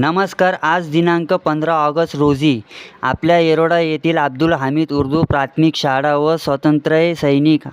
नमस्कार आज दिनांक पंधरा ऑगस्ट रोजी आपल्या येरोडा येथील अब्दुल हामिद उर्दू प्राथमिक शाळा व स्वातंत्र्य सैनिक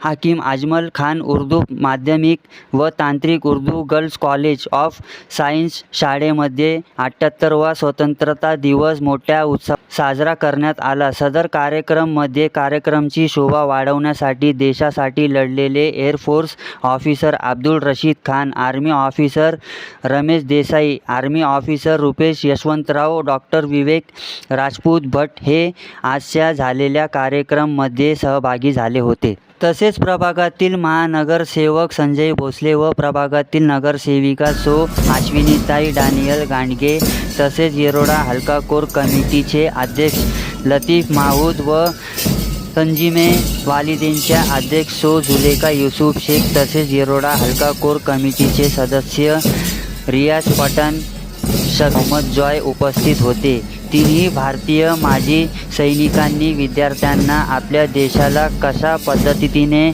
हाकीम अजमल खान उर्दू माध्यमिक व तांत्रिक Urdu girls college of science शाळेमध्ये अठ्ठ्याहत्तरवा स्वतंत्रता दिवस मोठ्या उत्सव साजरा करण्यात आला. सदर कार्यक्रममध्ये कार्यक्रमची शोभा वाढवण्यासाठी देशासाठी लढलेले air force officer Abdul Rashid Khan army officer Ramesh Desai army officer Rupesh Yashwantrao doctor Vivek Rajput Bhat हे आजच्या झालेल्या कार्यक्रममध्ये सहभागी झाले होते. तसेच प्रभागातील महानगरसेवक संजय भोसले व प्रभागातील नगरसेविका सो आश्विनीताई डानियल गांडगे तसेच येरोडा हलका कोर कमिटीचे अध्यक्ष लतीफ माहूद व तंजिमे वालिदेंच्या अध्यक्ष सो जुलेका युसुफ शेख तसेच येरोडा हलका कोर कमिटीचे सदस्य रियाज पठाण मोहम्मद जॉय उपस्थित होते. तिन्ही भारतीय माजी सैनिकांनी विद्यार्थ्यांना आपल्या देशाला कशा पद्धतीने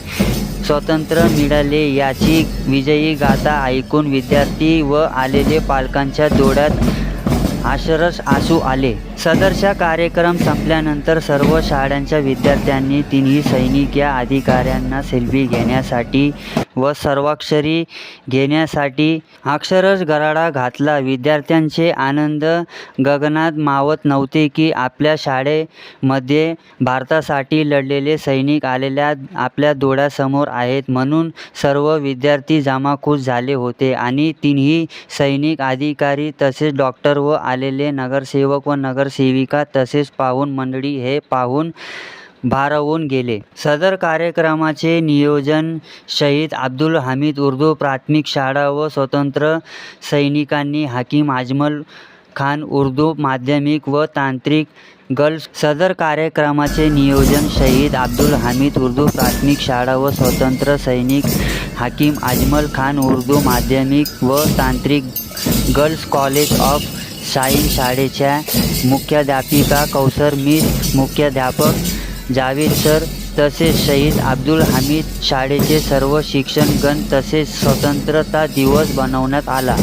स्वातंत्र्य मिळाले याची विजयी गाथा ऐकून विद्यार्थी व आलेले पालकांच्या डोळ्यात आशरस आसू आले. सदरचा कार्यक्रम संपल्यानंतर सर्व शाळांच्या विद्यार्थ्यांनी तिन्ही सैनिक या अधिकाऱ्यांना सेल्फी घेण्यासाठी व सर्वाक्षरी घेण्यासाठी अक्षरश गराडा घातला. विद्यार्थ्यांचे आनंद गगनात मावत नव्हते की आपल्या शाळेमध्ये भारतासाठी लढलेले सैनिक आलेल्या आपल्या डोळ्यासमोर आहेत म्हणून सर्व विद्यार्थी जमाखूश झाले होते आणि तिन्ही सैनिक अधिकारी तसेच डॉक्टर व आलेले नगरसेवक व नगर नगरसेविका तसेच पाहुण मंडळी हे पाहून भारावून गेले. सदर कार्यक्रमाचे नियोजन शहीद अब्दुल हामिद उर्दू प्राथमिक शाळा व स्वतंत्र सैनिकांनी हाकीम अजमल खान उर्दू माध्यमिक व तांत्रिक गर्ल्स सदर कार्यक्रमाचे नियोजन शहीद अब्दुल हामिद उर्दू प्राथमिक शाळा व स्वतंत्र सैनिक हाकीम अजमल खान उर्दू माध्यमिक व तांत्रिक गर्ल्स कॉलेज ऑफ सायन्स शाळेच्या मुख्याध्यापिका कौसर मिस मुख्याध्यापक जावेद सर तसेच शहीद अब्दुल हामिद शाळेचे सर्व शिक्षणगण तसेच स्वतंत्रता दिवस बनवण्यात आला.